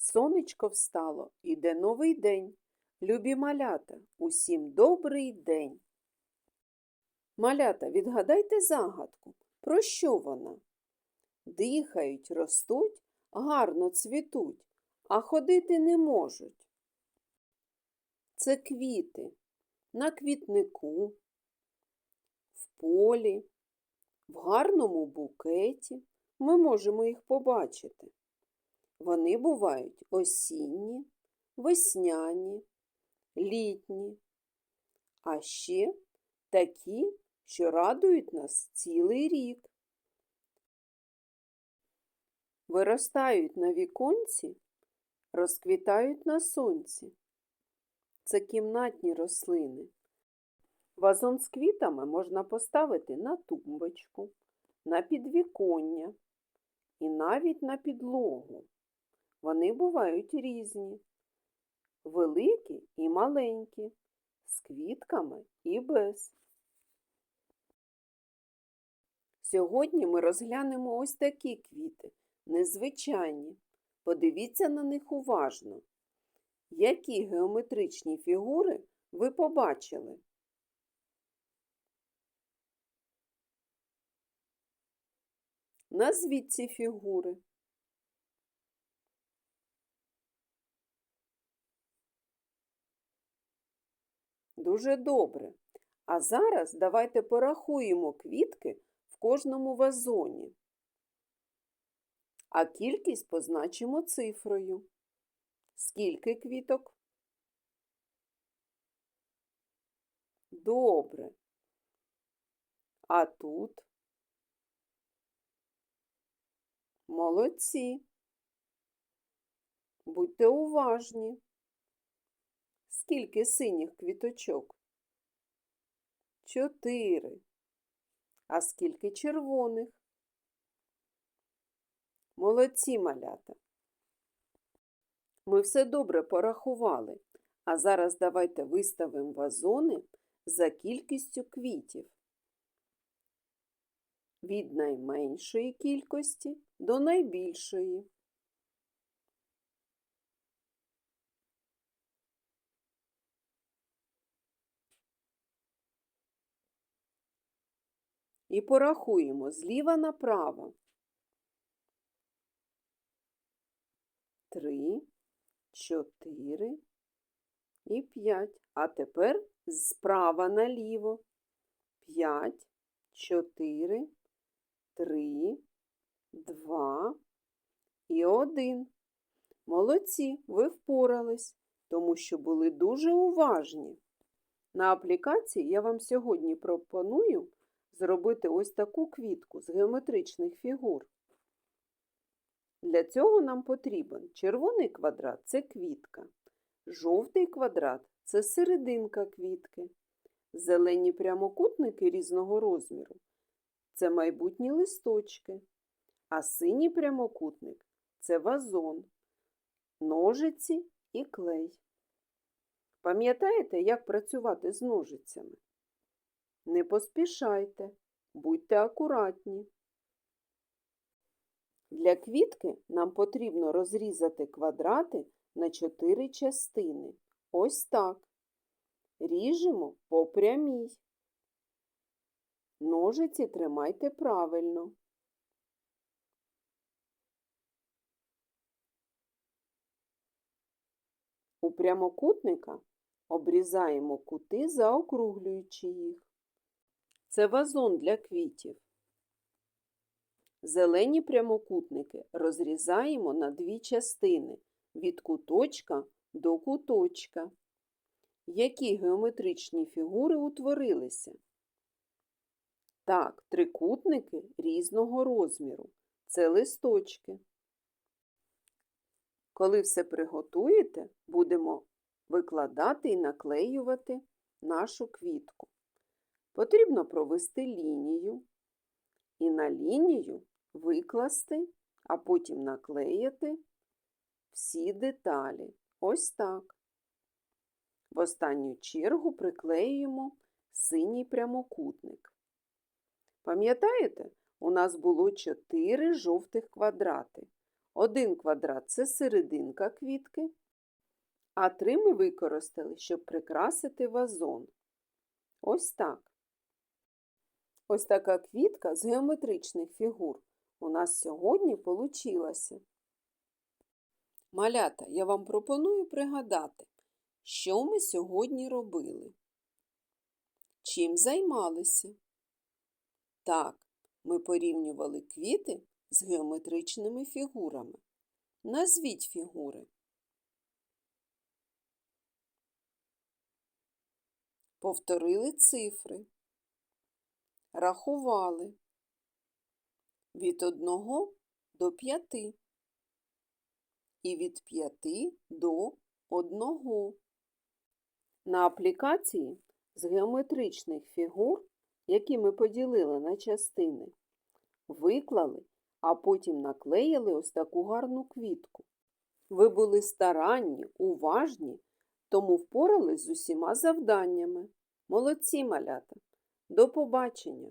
Сонечко встало, іде новий день. Любі малята, усім добрий день. Малята, відгадайте загадку. Про що вона? Дихають, ростуть, гарно цвітуть, а ходити не можуть. Це квіти на квітнику, в полі, в гарному букеті. Ми можемо їх побачити. Вони бувають осінні, весняні, літні, а ще такі, що радують нас цілий рік. Виростають на віконці, розквітають на сонці. Це кімнатні рослини. Вазон з квітами можна поставити на тумбочку, на підвіконня і навіть на підлогу. Вони бувають різні, великі і маленькі, з квітками і без. Сьогодні ми розглянемо ось такі квіти, незвичайні. Подивіться на них уважно. Які геометричні фігури ви побачили? Назвіть ці фігури. Дуже добре. А зараз давайте порахуємо квітки в кожному вазоні. А кількість позначимо цифрою. Скільки квіток? Добре. А тут? Молодці. Будьте уважні. Скільки синіх квіточок? Чотири. А скільки червоних? Молодці малята. Ми все добре порахували, а зараз давайте виставимо вазони за кількістю квітів. Від найменшої кількості до найбільшої. І порахуємо зліва направо. Три, чотири і п'ять. А тепер справа наліво. П'ять, чотири, три, два і один. Молодці, ви впорались, тому що були дуже уважні. На аплікації я вам сьогодні пропоную зробити ось таку квітку з геометричних фігур. Для цього нам потрібен червоний квадрат це квітка, жовтий квадрат це серединка квітки, зелені прямокутники різного розміру це майбутні листочки, а синій прямокутник це вазон, ножиці і клей. Пам'ятаєте, як працювати з ножицями? Не поспішайте, будьте акуратні. Для квітки нам потрібно розрізати квадрати на чотири частини. Ось так. Ріжемо по прямій. Ножиці тримайте правильно. У прямокутника обрізаємо кути, заокруглюючи їх. Це вазон для квітів. Зелені прямокутники розрізаємо на дві частини від куточка до куточка. Які геометричні фігури утворилися? Так, трикутники різного розміру. Це листочки. Коли все приготуєте, будемо викладати і наклеювати нашу квітку. Потрібно провести лінію і на лінію викласти, а потім наклеїти всі деталі. Ось так. В останню чергу приклеюємо синій прямокутник. Пам'ятаєте, у нас було чотири жовтих квадрати. Один квадрат це серединка квітки, а три ми використали, щоб прикрасити вазон. Ось так. Ось така квітка з геометричних фігур у нас сьогодні получилася. Малята, я вам пропоную пригадати, що ми сьогодні робили. Чим займалися? Так, ми порівнювали квіти з геометричними фігурами. Назвіть фігури. Повторили цифри. Рахували від 1 до 5 і від 5 до 1. На аплікації з геометричних фігур, які ми поділили на частини, виклали, а потім наклеїли ось таку гарну квітку. Ви були старанні, уважні, тому впорались з усіма завданнями. Молодці малята! До побачення!